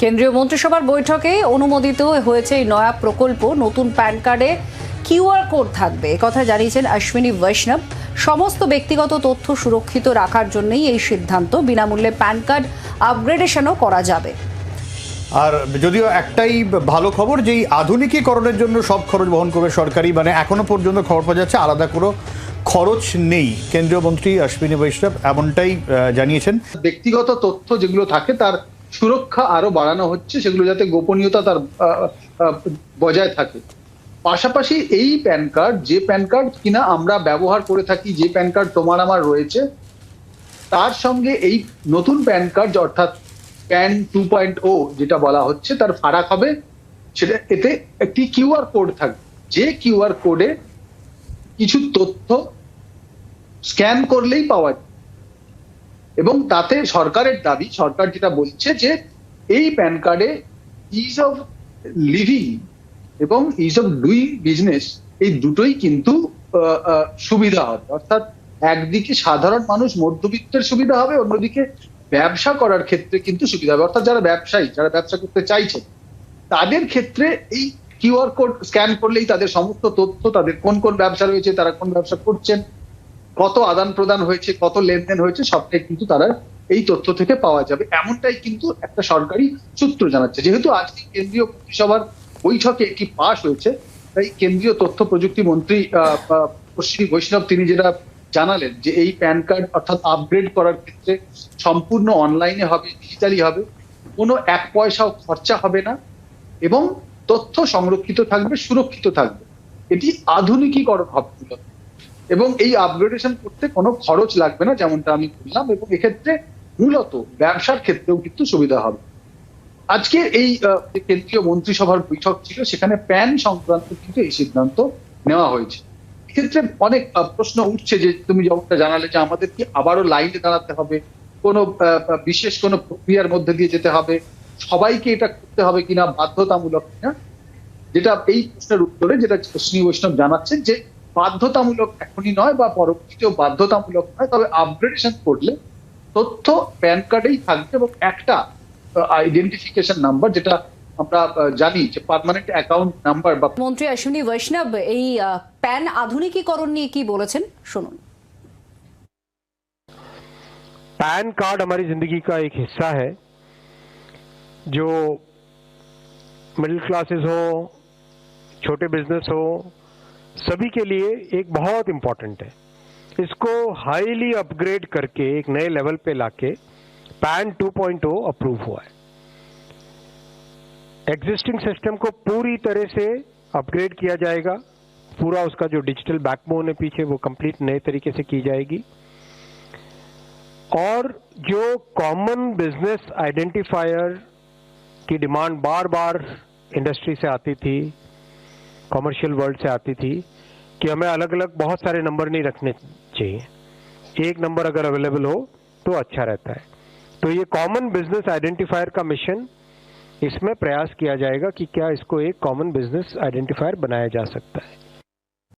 কেন্দ্রীয় মন্ত্রিসভার বৈঠকে অনুমোদিত হয়েছে এই নয়া প্রকল্প। নতুন প্যান কার্ডে কিউআর কোড থাকবে। কথা জানিয়েছেন অশ্বিনী বৈষ্ণব। সমস্ত ব্যক্তিগত তথ্য সুরক্ষিত রাখার জন্যই এই সিদ্ধান্ত। বিনামূল্যে প্যান কার্ড আপগ্রেডেশনও করা যাবে। আর যদিও একটাই ভালো খবর যে এই আধুনিকীকরণের জন্য সব খরচ বহন করবে সরকারি মানে এখনও পর্যন্ত খবর পাওয়া যাচ্ছে আলাদা কোনো খরচ নেই। কেন্দ্রীয় মন্ত্রী অশ্বিনী বৈষ্ণব এমনটাই জানিয়েছেন। ব্যক্তিগত তথ্য যেগুলো থাকে তার সুরক্ষা আরও বাড়ানো হচ্ছে, সেগুলো যাতে গোপনীয়তা তার বজায় থাকে। পাশাপাশি এই প্যান কার্ড, যে প্যান কার্ড কিনা আমরা ব্যবহার করে থাকি, যে প্যান কার্ড তোমার আমার রয়েছে, তার সঙ্গে এই নতুন প্যান কার্ড অর্থাৎ প্যান টু পয়েন্ট ও যেটা বলা হচ্ছে, তার ফারাক হবে। সেটা, এতে একটি কিউআর কোড থাকবে। যে কিউআর কোডে কিছু তথ্য স্ক্যান করলেই পাওয়া যায়। এবং তাতে সরকারের দাবি, সরকার যেটা বলছে যে এই প্যান কার্ডে ইজ অফ লিভিং এবং ইজ অফ ডুইং বিজনেস এই দুটোই কিন্তু সুবিধা হবে। অর্থাৎ একদিকে সাধারণ মানুষ মধ্যবিত্তের সুবিধা হবে, অন্যদিকে ব্যবসা করার ক্ষেত্রে কিন্তু সুবিধা হবে। অর্থাৎ যারা ব্যবসায়ী, যারা ব্যবসা করতে চাইছে, তাদের ক্ষেত্রে এই কিউআর কোড স্ক্যান করলেই তাদের সমস্ত তথ্য, তাদের কোন কোন ব্যবসা রয়েছে, তারা কোন ব্যবসা করছেন কত আদান প্রদান হয়েছে, কত লেনদেন হয়েছে, সবটাই কিন্তু তারা এই তথ্য থেকে পাওয়া যাবে। এমনটাই কিন্তু একটা সরকারি সূত্র জানাচ্ছে। যেহেতু আজকে কেন্দ্রীয় মন্ত্রিসভার বৈঠকে একটি পাশ হয়েছে, তাই কেন্দ্রীয় তথ্য প্রযুক্তি মন্ত্রী অশ্বিনী বৈষ্ণব তিনি যেটা জানালেন যে এই প্যান কার্ড অর্থাৎ আপগ্রেড করার ক্ষেত্রে সম্পূর্ণ অনলাইনে হবে ডিজিটালি হবে, কোনো এক পয়সাও খরচা হবে না এবং তথ্য সংরক্ষিত থাকবে, সুরক্ষিত থাকবে। এটি আধুনিকীকরণ হবে। এবং এই আপগ্রেডেশন করতে কোনো খরচ লাগবে না, যেমনটা আমি বললাম, এবং এক্ষেত্রে মূলত ব্যবসার ক্ষেত্রেও কিন্তু সুবিধা হবে। আজকে এই কেন্দ্রীয় মন্ত্রিসভার বৈঠক ছিল, সেখানে প্যান সংক্রান্ত কিন্তু এই সিদ্ধান্ত নেওয়া হয়েছে। এক্ষেত্রে অনেক প্রশ্ন উঠছে যে তুমি যেমনটা জানালে যে আমাদের কি আবারও লাইনে দাঁড়াতে হবে, কোনো বিশেষ কোনো প্রক্রিয়ার মধ্যে দিয়ে যেতে হবে, সবাইকে এটা করতে হবে কিনা, বাধ্যতামূলক কিনা, যেটা এই প্রশ্নের উত্তরে যেটা শ্রী বৈষ্ণব জানাচ্ছেন যে বাধ্যতামূলক এখনই নয় বা পরবর্তীতেও বাধ্যতামূলক নয় তবে আপগ্রেডেশন করলে তথ্য প্যান কার্ডেই থাকবে এবং একটা আইডেন্টিফিকেশন নাম্বার যেটা আমরা আহ, জানি যে পার্মানেন্ট অ্যাকাউন্ট নাম্বার বা মন্ত্রী অশ্বিনী বৈষ্ণব এই আহ, প্যান আধুনিকীকরণ নিয়ে কি বলেছেন শুনুন पैन कार्ड हमारी जिंदगी का एक हिस्सा है जो मिडिल क्लासेस हो छोटे बिजनेस हो सभी के लिए एक बहुत इंपॉर्टेंट है। इसको हाईली अपग्रेड करके एक नए लेवल पे लाके पैन 2.0 अप्रूव हुआ है। एग्जिस्टिंग सिस्टम को पूरी तरह से अपग्रेड किया जाएगा। पूरा उसका जो डिजिटल बैकबोन है पीछे, वो कंप्लीट नए तरीके से की जाएगी। और जो कॉमन बिज़नेस आइडेंटिफायर की डिमांड बार बार इंडस्ट्री से आती थी कमर्शियल वर्ल्ड से आती थी कि हमें अलग अलग बहुत सारे नंबर नहीं रखने चाहिए। एक नंबर अगर अवेलेबल हो तो अच्छा रहता है। तो ये कॉमन बिज़नेस आइडेंटिफायर का मिशन इसमें प्रयास किया जाएगा कि क्या इसको एक कॉमन बिज़नेस आइडेंटिफायर बनाया जा सकता है।